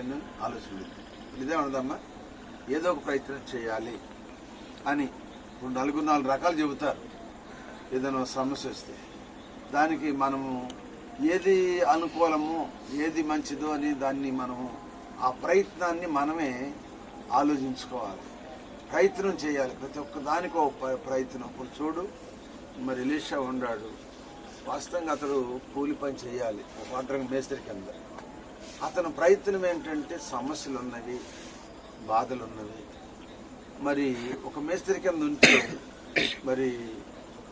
ఉంటుందని ఆలోచన ఇదే ఉండదమ్మా ఏదో ఒక ప్రయత్నం చేయాలి అని ఇప్పుడు నలుగురు నాలుగు రకాలు చెబుతారు. ఏదైనా సమస్య వస్తే దానికి మనము ఏది అనుకూలమో ఏది మంచిదో అని దాన్ని మనము ఆ ప్రయత్నాన్ని మనమే ఆలోచించుకోవాలి. ప్రయత్నం చేయాలి. ప్రతి ఒక్క దానికి ఒక ప్రయత్నం. ఇప్పుడు చూడు మరి ఇలీషా ఉన్నాడు వాస్తవంగా అతడు కూలి పని చేయాలి. ఒక మేస్త్రి కింద. అతని ప్రయత్నం ఏంటంటే సమస్యలు ఉన్నవి బాధలు ఉన్నవి మరి ఒక మేస్త్రి కింద ఉంటే మరి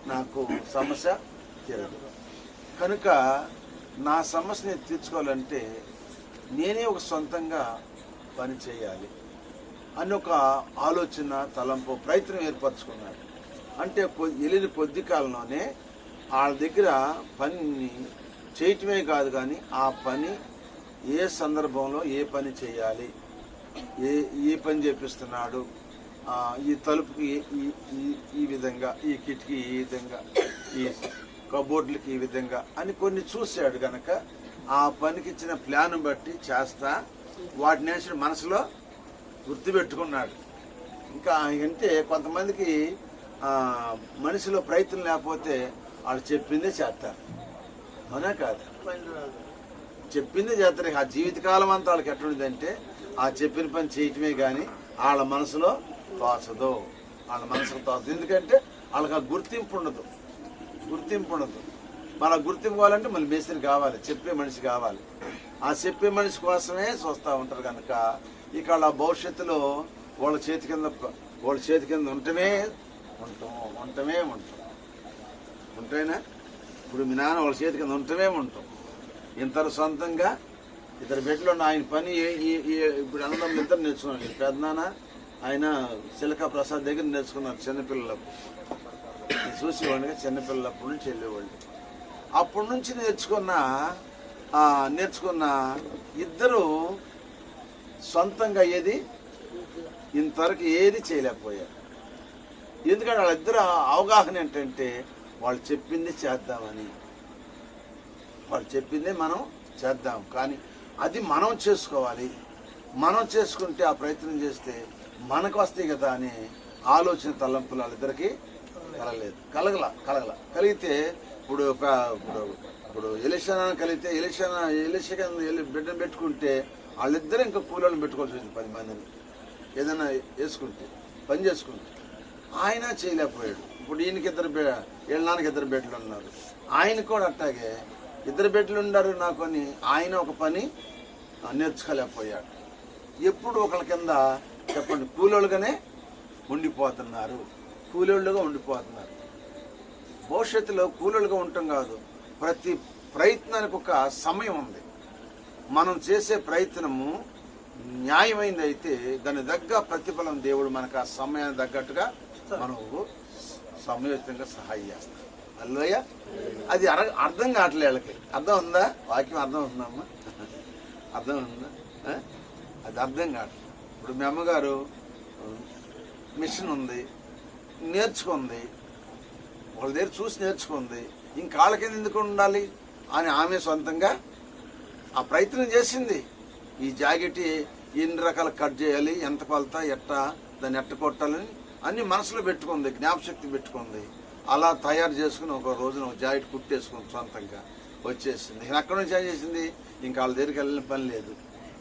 నాకు సమస్య తీరదు. కనుక నా సమస్యని తీర్చుకోవాలంటే నేనే ఒక సొంతంగా పని చేయాలి అని ఒక ఆలోచన తలంపు ప్రయత్నం ఏర్పరచుకున్నాడు అంటే వెళ్ళిన కొద్ది కాలంలోనే వాళ్ళ దగ్గర పనిని చేయటమే కాదు కానీ ఆ పని ఏ సందర్భంలో ఏ పని చేయాలి? ఏ ఏ పని చేపిస్తున్నాడు? ఈ తలుపుకి ఈ- ఈ- విధంగా ఈ కిటికీ ఈ విధంగా ఈ కబోర్డులకి ఈ విధంగా అని కొన్ని చూశాడు గనక ఆ పనికి ఇచ్చిన ప్లాన్ బట్టి చేస్తా వాటిని వేసిన మనసులో గుర్తుపెట్టుకున్నాడు. ఇంకా అంటే కొంతమందికి మనిషిలో ప్రయత్నం లేకపోతే వాళ్ళు చెప్పిందే చేస్తారు. అవునా కాదు? చెప్పింది చేస్తారు ఆ జీవితకాలం అంతా వాళ్ళకి ఎట్లుందంటే ఆ చెప్పిన పని చేయటమే కానీ వాళ్ళ మనసులో తోచదు. వాళ్ళ మనసులో తోచదు. ఎందుకంటే వాళ్ళకి ఆ గుర్తింపు ఉండదు. గుర్తింపు ఉండదు. మన గుర్తింపు కావాలంటే మళ్ళీ మేస్త్రి కావాలి. చెప్పే మనిషి కావాలి. ఆ చెప్పే మనిషి కోసమే చూస్తూ ఉంటారు కనుక ఇక వాళ్ళ భవిష్యత్తులో వాళ్ళ చేతి కింద వాళ్ళ చేతి కింద ఉండటమే ఉంటాం ఉండటమే ఉంటాం. ఉంటేనా ఇప్పుడు మీ నాన్న వాళ్ళ చేతి కింద ఉండటమే ఉంటాం. ఇంతరు సొంతంగా ఇద్దరు బిడ్డలు ఆయన పని ఇప్పుడు అన్నదమ్ములు ఇద్దరు నేర్చుకున్నారు. పెద్దనాన్న ఆయన చిలక ప్రసాద్ దగ్గర నేర్చుకున్నారు చిన్నపిల్లలకు. చూసేవాడిని చూసేవాడిగా చిన్నపిల్లలప్పటి నుంచి వెళ్ళేవాళ్ళు అప్పటి నుంచి నేర్చుకున్న నేర్చుకున్న ఇద్దరు సొంతంగా ఏది? ఇంతవరకు ఏది చేయలేకపోయారు. ఎందుకంటే వాళ్ళిద్దరు అవగాహన ఏంటంటే వాళ్ళు చెప్పింది చేద్దామని. వాళ్ళు చెప్పిందే మనం చేద్దాం. కానీ అది మనం చేసుకోవాలి. మనం చేసుకుంటే ఆ ప్రయత్నం చేస్తే మనకు వస్తాయి కదా అని ఆలోచన తలంపులు వాళ్ళిద్దరికి కలగలేదు. కలగల కలగల. కలిగితే ఇప్పుడు ఒక ఇప్పుడు ఇప్పుడు ఎలక్షన్ కలిగితే ఎలక్షన్ ఎలిషన్ బిడ్డను పెట్టుకుంటే వాళ్ళిద్దరూ ఇంకా కూలీలను పెట్టుకోవాల్సి వచ్చింది పది మందిని. ఏదైనా వేసుకుంటే పని చేసుకుంటే. ఆయన చేయలేకపోయాడు. ఇప్పుడు ఈయనకి ఇద్దరు ఏళ్ళ వీళ్ళ నాన్నకి ఇద్దరు బిడ్డలు ఉన్నారు. ఆయన కూడా అట్టాగే ఇద్దరు బిడ్డలు ఉన్నారు నాకు అని ఆయన ఒక పని నేర్చుకోలేకపోయాడు. ఎప్పుడు ఒకళ్ళ కింద చెప్పండి కూలోళ్ళుగానే ఉండిపోతున్నారు. కూలోళ్ళుగా ఉండిపోతున్నారు. భవిష్యత్తులో కూలోళ్ళుగా ఉండటం కాదు ప్రతి ప్రయత్నానికి ఒక సమయం ఉంది. మనం చేసే ప్రయత్నము న్యాయమైంది అయితే దాని తగ్గ ప్రతిఫలం దేవుడు మనకు ఆ సమయానికి తగ్గట్టుగా మనకు సమయోచితంగా సహాయం చేస్తాడు. అల్లయ్య అది అర అర్థం కావట్లే వాళ్ళకి. అర్థం ఉందా? వాక్యం అర్థం ఉందమ్మా అర్థం ఉందా? అది అర్థం కావట్లేదు ఇప్పుడు మీ అమ్మగారు మిషన్ ఉంది నేర్చుకుంది వాళ్ళ దగ్గర చూసి నేర్చుకుంది ఇంకాళ్ళ కింద ఎందుకు ఉండాలి అని ఆమె సొంతంగా ఆ ప్రయత్నం చేసింది. ఈ జాకెట్ ఎన్ని రకాల కట్ చేయాలి ఎంత కొలత ఎట్ట దాన్ని ఎట్ట కొట్టాలని అన్ని మనసులో పెట్టుకుంది జ్ఞాపశక్తి పెట్టుకుంది. అలా తయారు చేసుకుని ఒక రోజున ఒక జాకెట్ సొంతంగా వచ్చేసింది. నేను అక్కడ నుంచి ఏం చేసింది? ఇంకా వాళ్ళ దగ్గరికి వెళ్ళిన పని లేదు.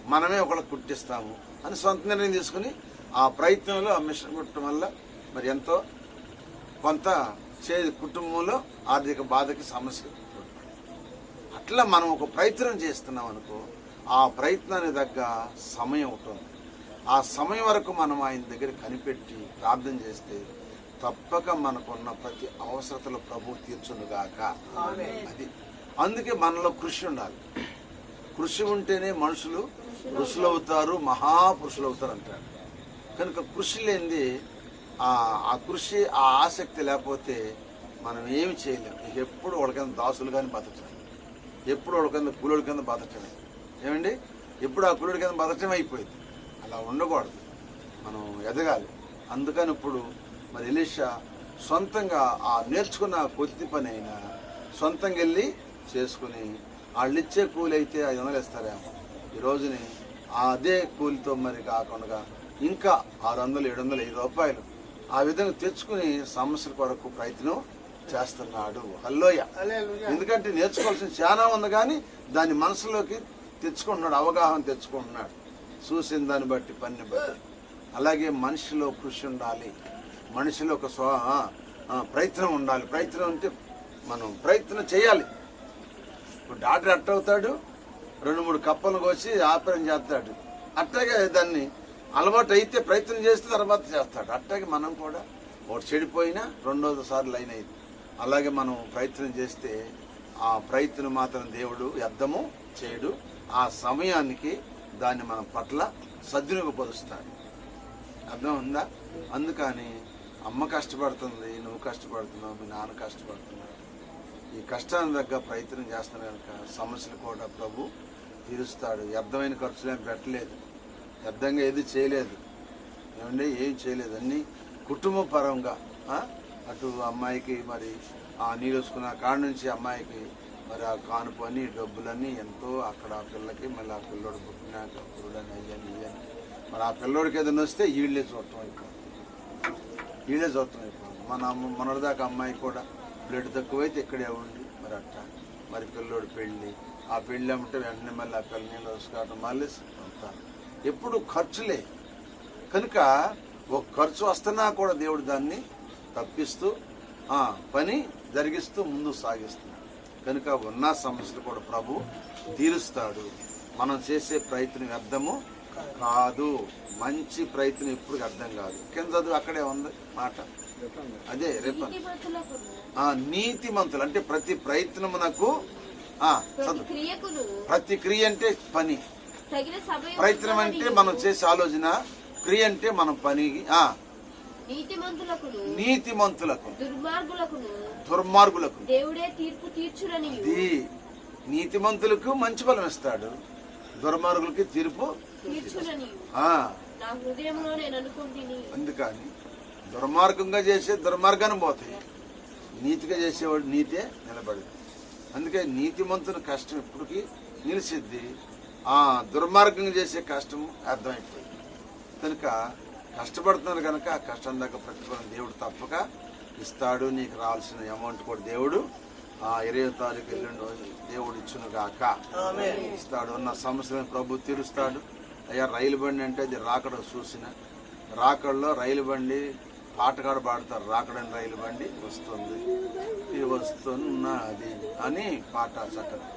మనమే ఒకళ్ళకి కుట్టిస్తాము అని సొంత నిర్ణయం తీసుకుని ఆ ప్రయత్నంలో ఆ మిషన్ కుట్టడం వల్ల మరి ఎంతో కొంత చే కుటుంబంలో ఆర్థిక బాధకి సమస్య అట్లా మనం ఒక ప్రయత్నం చేస్తున్నాం అనుకో ఆ ప్రయత్నానికి తగ్గ సమయం ఉంటుంది ఆ సమయం వరకు మనం ఆయన దగ్గర కనిపెట్టి ప్రార్థన చేస్తే తప్పక మనకున్న ప్రతి అవసరతలు ప్రభు తీర్చునుగాక అది. అందుకే మనలో కృషి ఉండాలి. కృషి ఉంటేనే మనుషులు ఋషులు అవుతారు మహాపురుషులు అవుతారు అంటారు కనుక కృషి లేనిది ఆ కృషి ఆ ఆసక్తి లేకపోతే మనం ఏమి చేయలేం. ఇక ఎప్పుడు వాళ్ళ కింద దాసులు కానీ బతకడం ఎప్పుడు వాళ్ళ కింద కూలోడి కింద బతకడమే ఏమండి? ఎప్పుడు ఆ కూలోడి కింద బతకడం అయిపోయింది. అలా ఉండకూడదు. మనం ఎదగాలి. అందుకని ఇప్పుడు మరి ఎలీషా సొంతంగా ఆ నేర్చుకున్న కొద్ది పని అయినా సొంతంగా వెళ్ళి చేసుకుని వాళ్ళు ఇచ్చే కూలి అయితే ఐదు వందలు ఇస్తారేమో ఈ రోజుని అదే కూలితో మరి కాకుండా ఇంకా ఆరు వందలు ఏడు వందలు వెయ్యి రూపాయలు ఆ విధంగా తెచ్చుకుని సమస్యల కొరకు ప్రయత్నం చేస్తున్నాడు. హల్లోయ ఎందుకంటే నేర్చుకోవాల్సిన చాలా ఉంది కానీ దాన్ని మనసులోకి తెచ్చుకుంటున్నాడు అవగాహన తెచ్చుకుంటున్నాడు. చూసిన దాన్ని బట్టి పని బట్టి. అలాగే మనిషిలో కృషి ఉండాలి. మనిషిలో ఒక స్వ ప్రయత్నం ఉండాలి. ప్రయత్నం అంటే మనం ప్రయత్నం చేయాలి. ఇప్పుడు డాక్టర్ అట్ట అవుతాడు రెండు మూడు కప్పలు కోసి ఆపరేషన్ చేస్తాడు. అట్టాగే దాన్ని అలవాటు అయితే ప్రయత్నం చేస్తే తర్వాత చేస్తాడు. అట్టాగే మనం కూడా ఒకటి చెడిపోయినా రెండోసారి సార్లు లైన్ అయింది. అలాగే మనం ప్రయత్నం చేస్తే ఆ ప్రయత్నం మాత్రం దేవుడు వ్యర్థము చేయడు. ఆ సమయానికి దాన్ని మన పట్ల సద్వినియోగపరుస్తాడు. అర్థం ఉందా? అందుకని అమ్మ కష్టపడుతుంది నువ్వు కష్టపడుతున్నావు మీ నాన్న కష్టపడుతున్నావు ఈ కష్టాన్ని తగ్గ ప్రయత్నం చేస్తాను కనుక సమస్యలు కూడా ప్రభు తీరుస్తాడు. వ్యర్థమైన ఖర్చులు ఏం పెట్టలేదు. వ్యర్థంగా ఏది చేయలేదు. ఏమంటే ఏం చేయలేదు. అన్ని కుటుంబ పరంగా అటు అమ్మాయికి మరి ఆ నీళ్ళు కాడ నుంచి అమ్మాయికి మరి ఆ కానుపని డబ్బులన్నీ ఎంతో అక్కడ ఆ పిల్లకి మళ్ళీ ఆ పిల్లోడు పుట్టినాక పురుడని అయ్యని ఇయ్యని. మరి ఆ పిల్లోడికి ఏదైనా వస్తే వీళ్ళే చూడటం ఇక్కడ వీళ్ళే చూస్తున్నాయి మన అమ్మ మనదాకా అమ్మాయి కూడా బ్లడ్ తక్కువైతే ఇక్కడే ఉండి మరి అట్ట. మరి పిల్లోడు పెళ్ళి. ఆ పెళ్ళి అమ్మంటే వెంటనే మళ్ళీ ఆ పిల్ల నీళ్ళు వేసుకోవడం మళ్ళీ అంతా. ఎప్పుడు ఖర్చులే కనుక ఒక ఖర్చు వస్తున్నా కూడా దేవుడు దాన్ని తప్పిస్తూ పని జరిగిస్తూ ముందు సాగిస్తున్నాడు కనుక ఉన్న సమస్యలు కూడా ప్రభు తీరుస్తాడు. మనం చేసే ప్రయత్నం వ్యర్థము. కాదు. మంచి ప్రయత్నం ఎప్పుడు అర్థం కాదు. కింద చదువు అక్కడే ఉంది మాట. అదే రేపు. ఆ నీతిమంతులు అంటే ప్రతి ప్రయత్నమునకు ప్రతి క్రియ అంటే పని. ప్రయత్నం అంటే మనం చేసే ఆలోచన క్రియ అంటే మనం పని నీతిమంతులకు దుర్మార్గులకును. దుర్మార్గులకు. దేవుడే తీర్పు తీర్చునని ఇది నీతిమంతులకు మంచి ఫలం ఇస్తాడు. దుర్మార్గులకి తీర్పు అందుకని దుర్మార్గంగా చేసే దుర్మార్గాన్ని పోతాయి. నీతిగా చేసేవాడు నీతే నిలబడింది. అందుకే నీతిమంతుని కష్టం ఇప్పటికీ నిలిచిద్ది. ఆ దుర్మార్గంగా చేసే కష్టం అర్థమైపోయింది. కనుక కష్టపడుతున్నారు కనుక ఆ కష్టం దాకా ప్రతిఫలం దేవుడు తప్పక ఇస్తాడు. నీకు రావాల్సిన అమౌంట్ కూడా దేవుడు ఆ ఇరవై తారీఖు ఎల్లుండి దేవుడు ఇచ్చును గాక ఇస్తాడు. ఉన్న సమస్యలను ప్రభు తీరుస్తాడు. అయ్యా రైలు బండి అంటే అది రాకడ చూసిన. రాకడలో రైలు బండి పాటగాడు పాడతారు రాకడని రైలు బండి వస్తుంది. ఇది వస్తున్నది అని పాట చక్కగా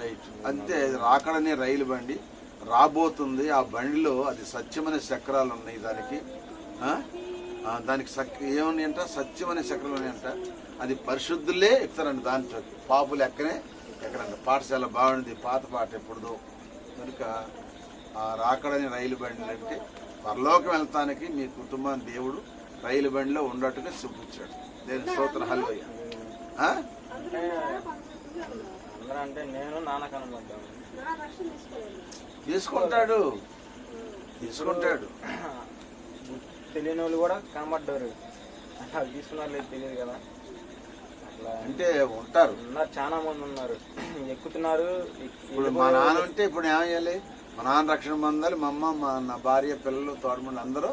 రైట్. అంతే రాకడనే రైలు బండి. రాబోతుంది ఆ బండిలో అది సత్యమైన చక్రాలు ఉన్నాయి దానికి. దానికి ఏమని అంట సత్యమైన చక్రాలు ఉన్నాయంట. అది పరిశుద్ధులే ఎక్కుతారండి దాంట్లో. పాపులు ఎక్కనే ఎక్కడంట పాఠశాల బాగుంది పాత పాట ఎప్పుడుదో. కనుక ఆ రాకడని రైలు బండి అంటే పరలోకం వెళ్తానికి మీ కుటుంబాన్ని దేవుడు రైలు బండిలో ఉండట్టుగా చూపించాడు. హల్వయ్య నేను నాన్న కనబడ్డాను. తీసుకుంటాడు. తీసుకుంటాడు. తెలియని వాళ్ళు కూడా కనబడ్డారు. తీసుకున్నారు లేదు తెలియదు కదా. అంటే ఉంటారు. ఉన్నారు చాలా మంది ఉన్నారు. ఎక్కుతున్నారు. ఎక్కి- ఇప్పుడు మా నాన్న ఉంటే ఇప్పుడు ఏమయ్యాలి మా నాన్న రక్షణ పొందాలి మా అమ్మ మా నా భార్య పిల్లలు తోడమండి అందరూ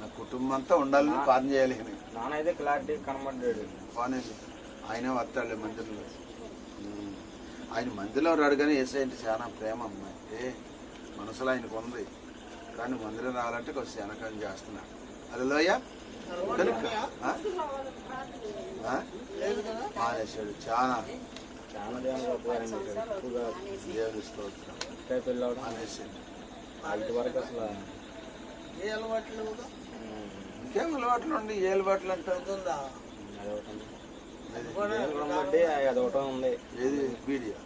నా కుటుంబం అంతా ఉండాలని ప్రార్థన చేయాలి నాన్న అయితే క్లారిటీ కనబడ్డాడు. బాగానే ఆయనే వస్తాడులే మందిరంలో. ఆయన మందిరంలో రాడు కానీ ఏసై అంటే చాలా ప్రేమ అమ్మాయి. ఏ మనసులో ఆయనకు ఉంది. కానీ మందిరం రావాలంటే కొంచెం వెనకం చేస్తున్నాడు. అది లోయ కనుక? మానేశాడు. చాలా చాలా ఎక్కువగా దేవుని స్తోత్రం. ఇంకా పెళ్ళి అవడం మానేశాడు వాటి వరకు అసలు ఇంకేం అలవాట్లు ఉండి ఏ అలవాట్లు అంటావు అదొకటి అది ఉంది. ఏది? బీడియా.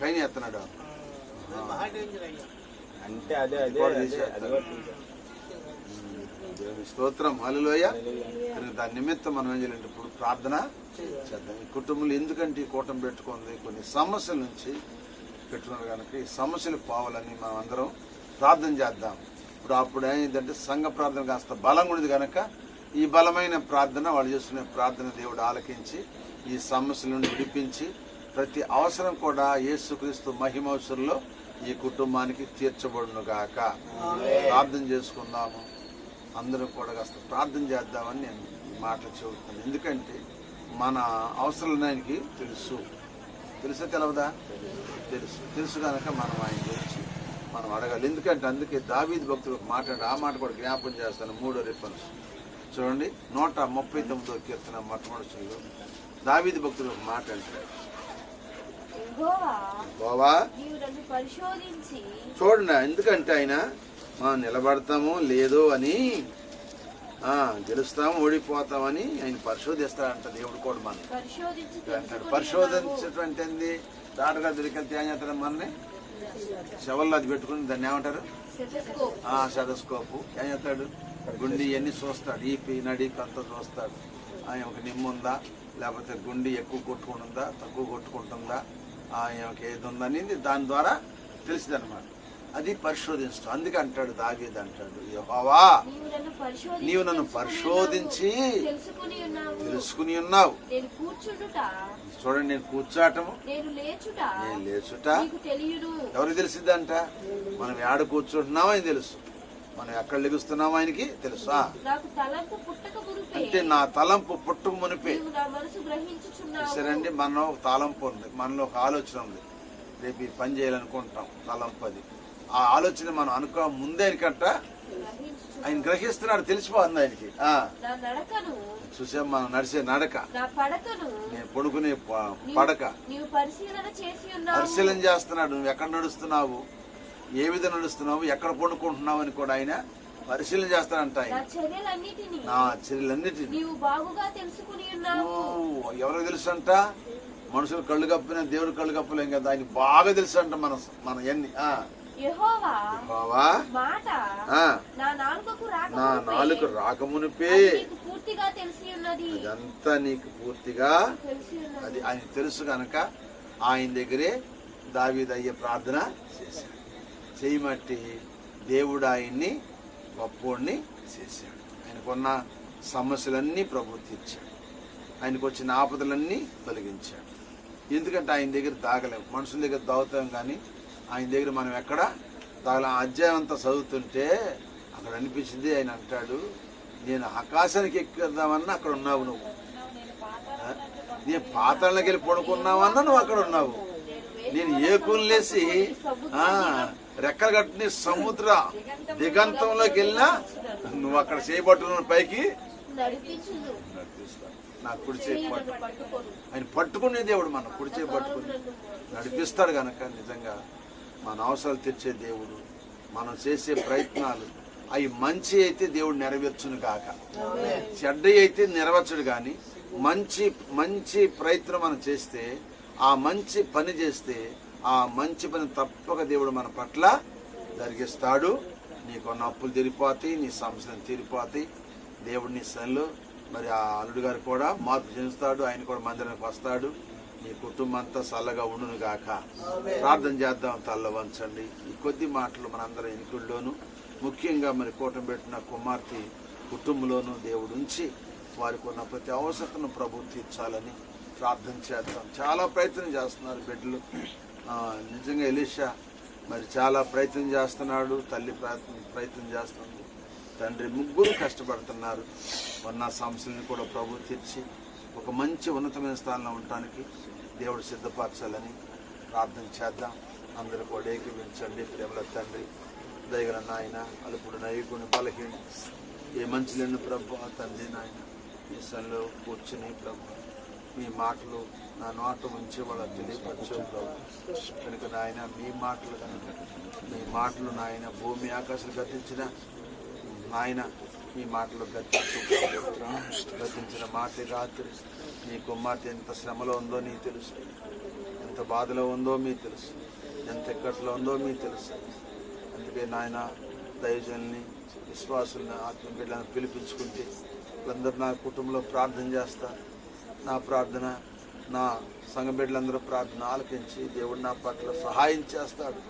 కైని ఎత్తనాడు అంటే అదే అదే అదే. అది. స్తోత్రం. హల్లెలూయా. దాని నిమిత్తం మనం ఏం చేయాలంటే ఇప్పుడు ప్రార్థన చేద్దాం. ఈ కుటుంబంలో ఎందుకంటే ఈ కూటమి పెట్టుకుంది కొన్ని సమస్యల నుంచి పెట్టుకున్నారు కనుక ఈ సమస్యలు పోవాలని మనం అందరం ప్రార్థన చేద్దాం. ఇప్పుడు అప్పుడు ఏంటంటే సంఘ ప్రార్థన కాస్త బలంగా ఉండేది కనుక ఈ బలమైన ప్రార్థన వాళ్ళు చేస్తున్న ప్రార్థన దేవుడు ఆలకించి ఈ సమస్యల నుండి విడిపించి ప్రతి అవసరం కూడా యేసుక్రీస్తు మహిమవసరంలో ఈ కుటుంబానికి తీర్చబడును గాక. ప్రార్థన చేసుకుందాము. అందరం కూడా కాస్త ప్రార్థన చేద్దామని నేను ఈ మాటలు చెబుతున్నాను. ఎందుకంటే మన అవసరాలు ఆయనకి తెలుసు. తెలుసా తెలవదా? తెలుసు. తెలుసు కనుక మనం ఆయన గురించి మనం అడగాలి. ఎందుకంటే అందుకే దావీద్ భక్తుడు ఒక మాట్లాడి ఆ మాట కూడా జ్ఞాపం చేస్తాను. మూడో రిఫరెన్స్. చూడండి నూట ముప్పై తొమ్మిదో కీర్తన మొట్టమొదటిలో దావీద్ భక్తుడు ఒక మాట చూడండి ఎందుకంటే ఆయన నిలబడతామో లేదో అని ఆ, గెలుస్తాము ఓడిపోతామని ఆయన పరిశోధిస్తాడంట దేవుడు కూడా మనం అంటాడు తెలుసుకుని పరిశోధించటువంటి ఏంది? తాటగా దొరికెళ్తే ఏం చేస్తాడు మనని శవల్లో అది పెట్టుకుని దాన్ని ఏమంటారు? శతస్కోపు ఏం చేస్తాడు? గుండి ఇవన్నీ చూస్తాడు. ఈపి నడి అంతా చూస్తాడు. ఆయనకి నిమ్ము ఉందా? లేకపోతే గుండి ఎక్కువ కొట్టుకుంటుందా? తక్కువ కొట్టుకుంటుందా? ఆయనకి ఏది ఉందని దాని ద్వారా తెలిసింది అనమాట అది పరిశోధించడం అందుకే అంటాడు దాగేది అంటాడు యెహోవా నీవు నన్ను పరిశోధించి నీవు నన్ను తెలుసుకుని పరిశోధించి ఉన్నావు. చూడండి నేను కూర్చోటము. నేను లేచుట. ఎవరికి తెలిసిద్దంట? మనం ఏడ కూర్చుంటున్నామో ఆయన తెలుసు. మనం ఎక్కడ లెగుస్తున్నామో ఆయనకి తెలుసా? అంటే నా తలంపు పుట్టుకు మునిపే. సరేండి మనలో ఒక తలంపు ఉంది. మనలో ఒక ఆలోచన ఉంది. రేపు ఈ పని చేయాలనుకుంటాం తలంపు అది. ఆ ఆలోచన మనం అనుకో ముందే గ్రహించుచు ఆయన గ్రహిస్తున్నాడు తెలిసిపోతుంది ఆయనకి. చూసాం మనం నడిచే నడక. నేను పడుకునే పడక. పరిశీలన చేస్తున్నాడు. నువ్వు ఎక్కడ నడుస్తున్నావు? ఏ విధంగా నడుస్తున్నావు? ఎక్కడ పడుకుంటున్నావు అని కూడా ఆయన పరిశీలన చేస్తాడంట నా చర్యలన్నిటినీ. ఎవరికి తెలుసు అంట మనుషులు కళ్ళు కప్పిన దేవుడు కళ్ళు కప్పలేం కదా. ఆయన బాగా తెలుసు అంట మన మన ఎన్ని మాట ఆ, నా నాలుగు రాకమునిపే అది నీకు పూర్తిగా తెలిసి ఉన్నది. అదంతా నీకు పూర్తిగా అది ఆయన తెలుసు కనుక ఆయన దగ్గరే దావీదు అయ్యే ప్రార్థన చేశాడు. చేయమట్టి దేవుడు ఆయన్ని గొప్పోడిని చేశాడు. ఆయనకున్న సమస్యలన్నీ ప్రభు తీర్చాడు. ఆయనకు వచ్చిన ఆపదలన్నీ తొలగించాడు. ఎందుకంటే ఆయన దగ్గర దాగలేము. మనుషుల దగ్గర దాగుతాం కానీ ఆయన దగ్గర మనం ఎక్కడ తగల అధ్యాయం అంతా చదువుతుంటే అక్కడ అనిపించింది ఆయన అంటాడు నేను ఆకాశానికి ఎక్కుదామన్నా అక్కడ ఉన్నావు నువ్వు. నేను పాతాళకి వెళ్ళి పడుకున్నావన్నా నువ్వు అక్కడ ఉన్నావు. నేను ఏకుల్లేసి రెక్కలు కట్టుని సముద్ర దిగంతంలోకి వెళ్ళినా నువ్వు అక్కడ చేయబట్టున్న పైకి నా చేయి పట్టు. ఆయన పట్టుకునే దేవుడు మన కుడిచే పట్టుకుని నడిపిస్తాడు కనుక నిజంగా. మన అవసరాలు తెచ్చే దేవుడు మనం చేసే ప్రయత్నాలు అవి మంచి అయితే దేవుడు నెరవేర్చును కాక చెడ్డ అయితే నెరవేర్చడు కానీ మంచి మంచి ప్రయత్నం మనం చేస్తే ఆ మంచి పని చేస్తే ఆ మంచి పని తప్పక దేవుడు మన పట్ల జరిగిస్తాడు. నీకున్న అప్పులు తీరిపోతాయి నీ సమస్యలు తీరిపోతాయి. దేవుడు నీ సన్లో మరి ఆ అల్లుడు గారు కూడా మార్పు చెందుతాడు ఆయన కూడా మందిరానికి వస్తాడు. నీ కుటుంబం అంతా చల్లగా ఉండును గాక. ప్రార్థన చేద్దాం తల్ల వంచండి. ఈ కొద్ది మాటలు మనందరం ఎన్నికల్లోనూ ముఖ్యంగా మరి కూటమి పెట్టిన కుమార్తె కుటుంబంలోనూ దేవుడు ఉంచి వారికి ఉన్న ప్రతి అవసరతను ప్రభు తీర్చాలని ప్రార్థన చేద్దాం. చాలా ప్రయత్నం చేస్తున్నారు బిడ్డలు. నిజంగా ఎలీషా మరి చాలా ప్రయత్నం చేస్తున్నాడు. తల్లి ప్రయత్నం ప్రయత్నం చేస్తుంది. తండ్రి ముగ్గురు కష్టపడుతున్నారు. ఉన్న సమస్యలను కూడా ప్రభు తీర్చి ఒక మంచి ఉన్నతమైన స్థానంలో ఉండటానికి దేవుడు సిద్ధపరచాలని ప్రార్థన చేద్దాం. అందరూ కూడా ఏకీవించండి ప్రేమల తండ్రి దయగల నాయన అలుపుడు నైకుని బలహీన. ఏ మంచి లేని ప్రభు తండ్రి నాయన. ఈ సన్లో కూర్చుని ప్రభు మీ మాటలు నా నోట ఉంచి వాళ్ళ తెలియపరచు ప్రభు. కనుక నాయన మీ మాటలు కనుక మీ మాటలు నాయన భూమి ఆకాశాలు గతించిన నాయన మీ మాటలు గతించిన మాట రాత్రి. నీ కుమార్తె ఎంత శ్రమలో ఉందో నీకు తెలుసు. ఎంత బాధలో ఉందో మీకు తెలుసు. ఎంత ఎక్కట్లో ఉందో మీకు తెలుసు. అందుకే నాయన దయజల్ని విశ్వాసుల్ని ఆత్మ బిడ్డలను పిలిపించుకుంటే వాళ్ళందరూ నా కుటుంబంలో ప్రార్థన చేస్తా. నా ప్రార్థన నా సంఘ బిడ్డలందరూ ప్రార్థన ఆలకించి దేవుడు నా పట్ల సహాయం చేస్తాడు.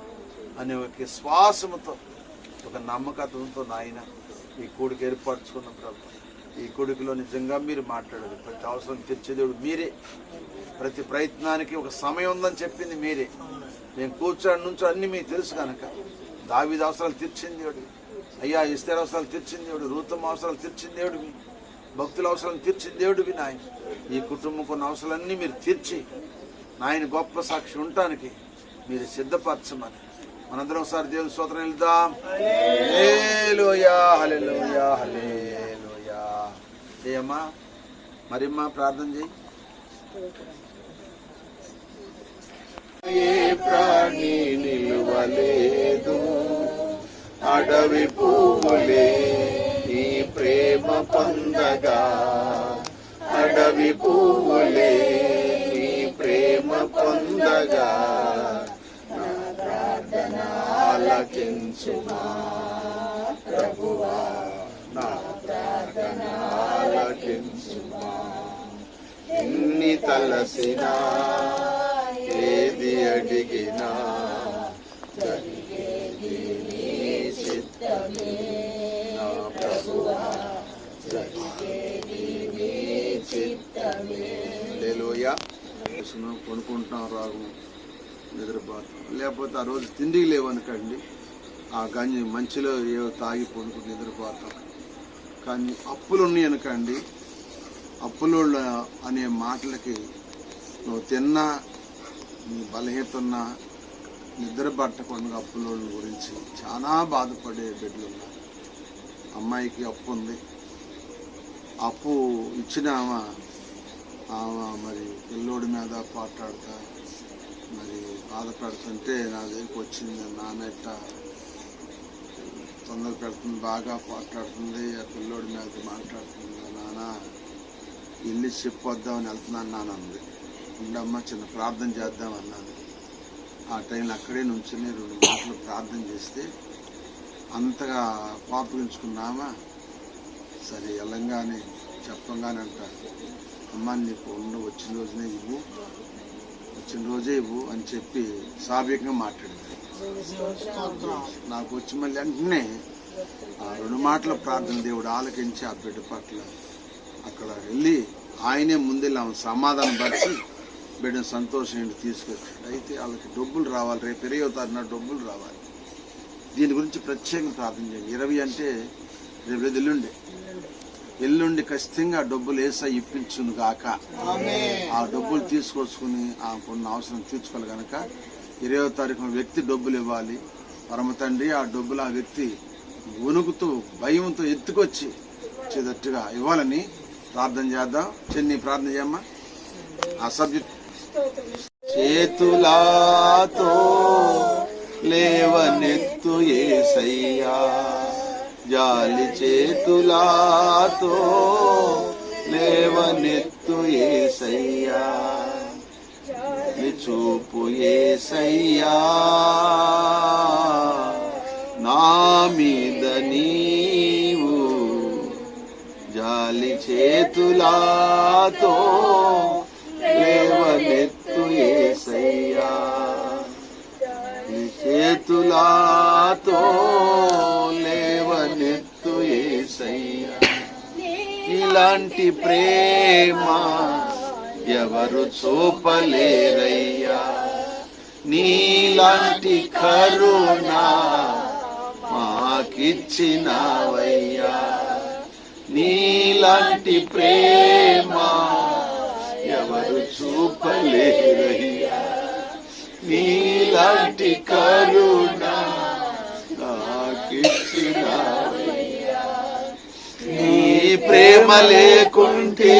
అనే ఒక విశ్వాసముతో ఒక నమ్మకత్వంతో నాయన ఈ కూడికి ఏర్పరచుకున్న ప్రభు. ఈ కొడుకులో నిజంగా మీరు మాట్లాడదు ప్రతి అవసరం తీర్చేదేవుడు మీరే. ప్రతి ప్రయత్నానికి ఒక సమయం ఉందని చెప్పింది మీరే. మేము కూర్చోడి నుంచి అన్ని మీకు తెలుసు కనుక. దావిద అవసరాలు తీర్చింది దేవుడు. అయ్యా ఇస్తేర అవసరాలు తీర్చింది దేవుడు. రూతమ్మ అవసరాలు తీర్చింది దేవుడివి భక్తుల అవసరాలు తీర్చింది దేవుడివి నాయన. ఈ కుటుంబం కొన్ని అవసరాలన్నీ మీరు తీర్చి నాయన గొప్ప సాక్షి ఉండటానికి మీరు సిద్ధపరచమని. మనందరం ఒకసారి దేవుని స్తోత్రం వెళ్దాం. ఏమ్మా మరిమ్మా ప్రార్థన చేయి. ఏ ప్రాణి నిలువలేదు అడవి పువ్వులే ఈ ప్రేమ పొందగా. అడవి పువ్వులే ఈ ప్రేమ పొందగా. నా ప్రార్థన ప్రభువా నా ఎన్ని తలసినా ఏది అడిగినా జరిగేది నీ చిత్తమే నా ప్రభువా జరిగేది నీ చిత్తమే కొనుక్కుంటున్నాం రాగు నిద్రపోతాం లేకపోతే ఆ రోజు తిండికి లేవనుకండి ఆ గంజి మంచిలో ఏవో తాగి పొందుకుని నిద్రపోతాం. కానీ అప్పులు ఉన్నాయి అనుకండి అనే మాటలకి నువ్వు తిన్నా నీ బలహీత ఉన్నా నిద్ర పట్టకుండా గురించి చాలా బాధపడే బిడ్డలు ఉన్నారు. అమ్మాయికి అప్పు ఉంది. అప్పు ఇచ్చిన ఆమె ఆమె మరి పిల్లోడి మీద పాటాడుతా మరి బాధపడుతుంటే నా దగ్గరికి వచ్చింది నాన్న ఇట్ట తొందర పెడుతుంది బాగా పాట్లాడుతుంది ఆ పిల్లోడి మీద మాట్లాడుతుంది నాన్న ఇల్లు చెప్పొద్దామని వెళ్తున్నాను నాన్న అంది. ఉండమ్మ చిన్న ప్రార్థన చేద్దాం అన్నాను. ఆ టైంలో అక్కడే నుంచుని రెండు మాటలు ప్రార్థన చేస్తే అంతగా కోపగించుకున్నామా? సరే వెళ్ళంగానే చెప్పంగానే అంటారు. అమ్మ నీకు ఉండు వచ్చిన రోజునే ఇవ్వు. వచ్చిన రోజే ఇవ్వు అని చెప్పి సాభికంగా మాట్లాడింది నాకు వచ్చి మళ్ళీ వెంటనే ఆ రెండు మాటల ప్రార్థన దేవుడు ఆలకించి ఆ బిడ్డ పట్ల అక్కడ వెళ్ళి ఆయనే ముందెళ్ళి ఆమె సమాధానం పరిచి బిడ్డను సంతోషం ఏంటి తీసుకొచ్చాడు. అయితే వాళ్ళకి డబ్బులు రావాలి. రేపు ఇరవై తారీఖున డబ్బులు రావాలి. దీని గురించి ప్రత్యేకంగా ప్రార్థన చేయండి. ఇరవై అంటే రేపు లేదు ఎల్లుండి ఖచ్చితంగా ఆ డబ్బులు వేసా ఇప్పించును గాక. ఆ డబ్బులు తీసుకొచ్చుకుని ఆ కొన్ని అవసరం తీర్చుకోవాలి కనుక ఇరవై తారీఖున వ్యక్తి డబ్బులు ఇవ్వాలి. పరమ తండ్రి ఆ డబ్బులు ఆ వ్యక్తి వణుకుతూ భయంతో ఎత్తుకొచ్చి చేదట్టుగా ఇవ్వాలని ప్రార్థన చేద్దాం. చెన్ని ప్రార్థన చేయమ్మా. ఆ సబ్జెక్ట్ చేతులాతో లేవనెత్తు ఏసయ్యా. జాలి చేతులాతో లేవనెత్తు ఏసయ్యా. నీ చూపు ఏసయ్యా. నా మీద నీవు జాలి చేతులాతో లేవనెత్తు ఏసయ్యా. నీ చేతులాతో ఇలాంటి ప్రేమ ఎవరు చూపలేరయ్యా? నీలాంటి కరుణ మాకిచ్చినావయ్యా. నీలాంటి ప్రేమ ఎవరు చూపలేరయ్యా? నీలాంటి కరుణ నాకిచ్చినావయ్యా ప్రేమ లేకుంటే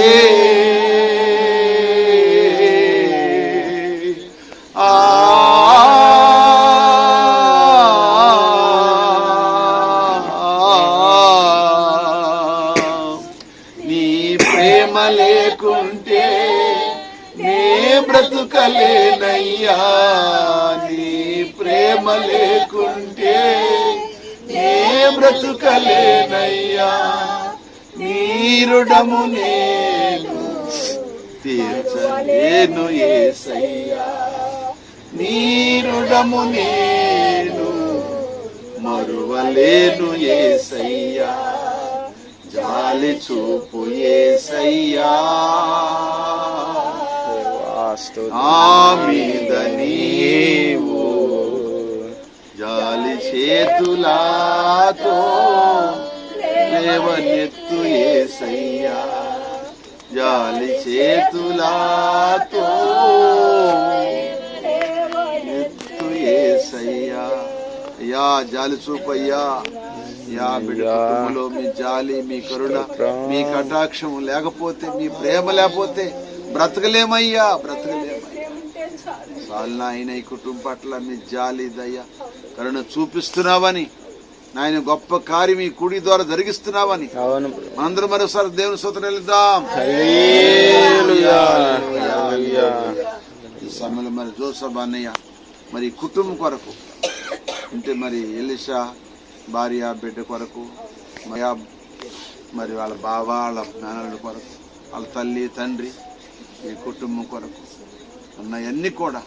ఆ నీ ప్రేమ లేకుంటే నే బ్రతుకలేనయ్యా. నీ ప్రేమ లేకుంటే నే బ్రతుకలేనయ్యా. నీరుడము నేను తీర్చలేను ఏసయ్యా. నీరుడము నేను మరువలేను ఏసయ్యా. జాలి చూపు ఏసయ్యా. ఆ మీద నీవు జాలి చేతులాతో లేవనెత్తు జాలి చేతులాతో ఎత్తు ఏసయ్యా. అయ్యా జాలి చూపయ్యా. యా బిడ్డ కుటుంబంలో మీ జాలి మీ కరుణ మీ కటాక్షం లేకపోతే మీ ప్రేమ లేకపోతే బ్రతకలేమయ్యా బ్రతకలేమయ్యా. చాలు నాయన ఈ కుటుంబం పట్ల మీ జాలి దయ కరుణ చూపిస్తున్నావని నాయన గొప్ప కార్యం ఈ కుడి ద్వారా జరిగిస్తున్నావని మనందరం మరోసారి దేవుని సూత్రం వెళ్దాం. ఈ సమయంలో మరి జోసఫ్ అన్నయ్య మరి కుటుంబం కొరకు అంటే మరి ఎలిషా భార్య బిడ్డ కొరకు మరి ఆ- మరి వాళ్ళ బావ వాళ్ళ మేనల్లుడి కొరకు వాళ్ళ తల్లి తండ్రి ఈ కుటుంబం కొరకు ఉన్నవన్నీ కూడా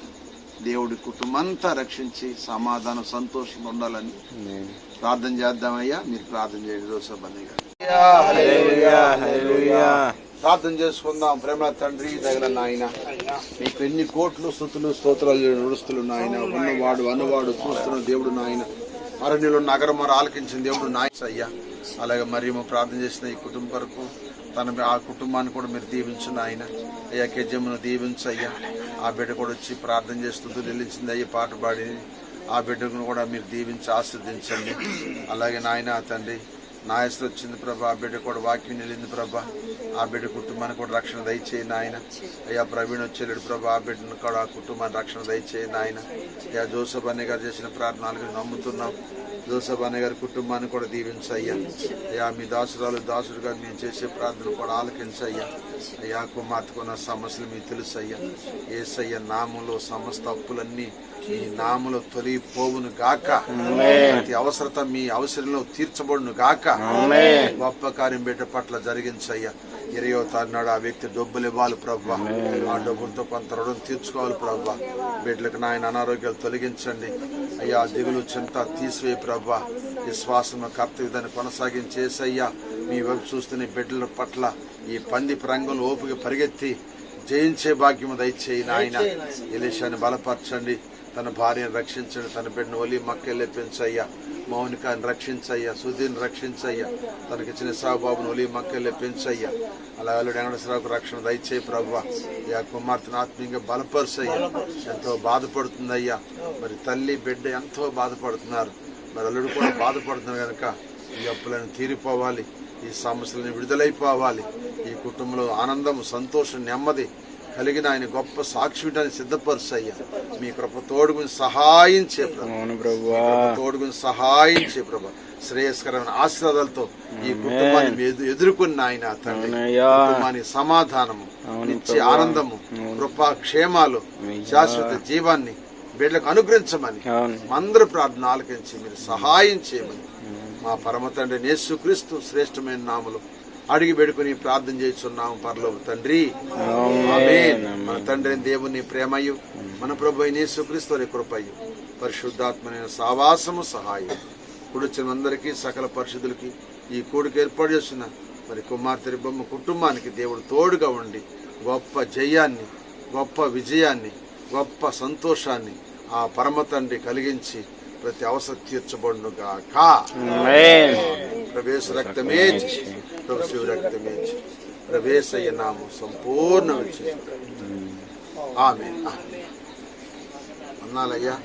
దేవుడి కుటుంబం అంతా రక్షించి సమాధానం సంతోషంగా ఉండాలని. ప్రార్థన చేద్దామయ్యా. మీరు ప్రార్థన చేయండి. హల్లెలూయా. ప్రార్థన చేసుకుందాం. ప్రేమ తండ్రి తగిన నాయన నీకు ఎన్ని కోట్లు స్థుతులు స్తోత్రాలు నడుస్తులు నాయన. ఉన్నవాడు అనువాడు చూస్తున్న దేవుడు నాయన. అరణ్యులు నగరం మరి ఆలకించిన దేవుడు నాయన. అయ్యా అలాగే మరి ప్రార్థన చేసిన ఈ కుటుంబం వరకు తన ఆ కుటుంబాన్ని కూడా మీరు దీవించు ఆయన అయ్యా కెజమును దీవించు అయ్యా. ఆ బిడ్డ కూడా వచ్చి ప్రార్థన చేస్తూ నిలిచింది అయ్యి పాట పాడి ఆ బిడ్డను కూడా మీరు దీవించి ఆస్వాదించండి అలాగే నాయన తండ్రి నా ఎస్ వచ్చింది ప్రభా ఆ బిడ్డ కూడా వాక్యం నిలింది ప్రభా. ఆ బిడ్డ కుటుంబానికి కూడా రక్షణ దయచేయండి ఆయన అయ్యా ప్రవీణ్ వచ్చేలేడు ప్రభా ఆ బిడ్డను కూడా ఆ కుటుంబానికి రక్షణ దయచేయండి ఆయన అయ్యా జోసఫ్ అన్నయ్య గారు చేసిన ప్రార్థనలు నమ్ముతున్నాం. జోసఫ్ అన్నయ్య గారి కుటుంబాన్ని కూడా దీవించయ్యా. అయ్యా మీ దాసురాలు దాసుడుగా మేము చేసే ప్రార్థన కూడా ఆలకించయ్యా. అయ్యా కుమార్తెకున్న సమస్యలు మీకు తెలుసు అయ్యా ఏసయ్య నామంలో సమస్త అప్పులన్నీ మీ నామలో తొలిపోవును గాక. ప్రతి అవసరత మీ అవసరంలో తీర్చబడును గాక. గొప్ప కార్యం బిడ్డ పట్ల జరిగించయ్యా. ఇరవయో తారీనాడు ఆ వ్యక్తి డబ్బులు ఇవ్వాలి ప్రభా. ఆ డబ్బులతో కొంత రుణం తీర్చుకోవాలి ప్రభా. బిడ్డలకు నాయన అనారోగ్యాలు తొలగించండి. అయ్యా దిగులు చింత తీసివేయి ప్రభా. విశ్వాసం కర్తవ్యాన్ని కొనసాగించేసయ్యా మీ వైపు చూస్తున్న బిడ్డల పట్ల ఈ పంది రంగంలో ఓపిక పరిగెత్తి జయించే భాగ్యము దయచేయి నాయన. ఎలిషాని బలపరచండి. తన భార్యను రక్షించండి. తన బిడ్డను ఒలి మక్కెళ్ళే పెంచయ్యా. మౌనికాన్ని రక్షించయ్యా సుధీర్ని రక్షించయ్యా తనకిచ్చిన సాబాబును ఒలి మక్కెళ్ళే పెంచయ్యా. అలా అల్లుడు వెంకటేశ్వరరావుకు రక్షణ దయచేయి ప్రభా ఆ కుమార్తెను ఆత్మీయంగా బలపరుచయ్యా ఎంతో బాధపడుతుందయ్యా. మరి తల్లి బిడ్డ ఎంతో బాధపడుతున్నారు. మరి అల్లుడు కూడా బాధపడుతున్నారు కనుక ఈ అప్పులను తీరిపోవాలి. ఈ సమస్యలను విడుదలైపోవాలి. ఈ కుటుంబంలో ఆనందం సంతోషం నెమ్మది కలిగిన ఆయన గొప్ప సాక్షిటాన్ని సిద్ధపరుచయ్యా మీ కృప తోడుగుని సహాయం చే ప్రభు. తోడుగుని సహాయం చే ప్రభు. శ్రేయస్కరమైన ఆశీర్వాదాలతో ఈ కుటుంబాన్ని మీరు ఎదు- ఎదుర్కొని ఆయన తండ్రి. కుటుంబానికి సమాధానము నిత్య. ఆనందము కృపా క్షేమాలు. శాశ్వత జీవాన్ని బిడ్డలకు అనుగ్రహించమని అవును. మందరు ప్రార్థన ఆలకించి మీరు సహాయం చేయమని. మా పరమ తండ్రి యేసుక్రీస్తు శ్రేష్టమైన నామలు అడిగి పెడుకుని ప్రార్థన చేస్తున్నాము పరలోక తండ్రి. మన తండ్రి దేవుని ప్రేమయు మన ప్రభు వారి కృపయు పరిశుద్ధాత్మైన సావాసము సహాయం. కుడిచిన అందరికీ సకల పరిశుద్ధులకి ఈ కూడికి ఏర్పాటు చేస్తున్న మరి కుమార్తె బొమ్మ కుటుంబానికి దేవుడు తోడుగా ఉండి గొప్ప జయాన్ని గొప్ప విజయాన్ని గొప్ప సంతోషాన్ని ఆ పరమ తండ్రి కలిగించి ప్రతి అవసరం తీర్చబడును గాక ప్రవేశ రక్తమే శివ రక్తమే ప్రవేశయ్య నామం సంపూర్ణ ఆమె అన్నాలయ్యా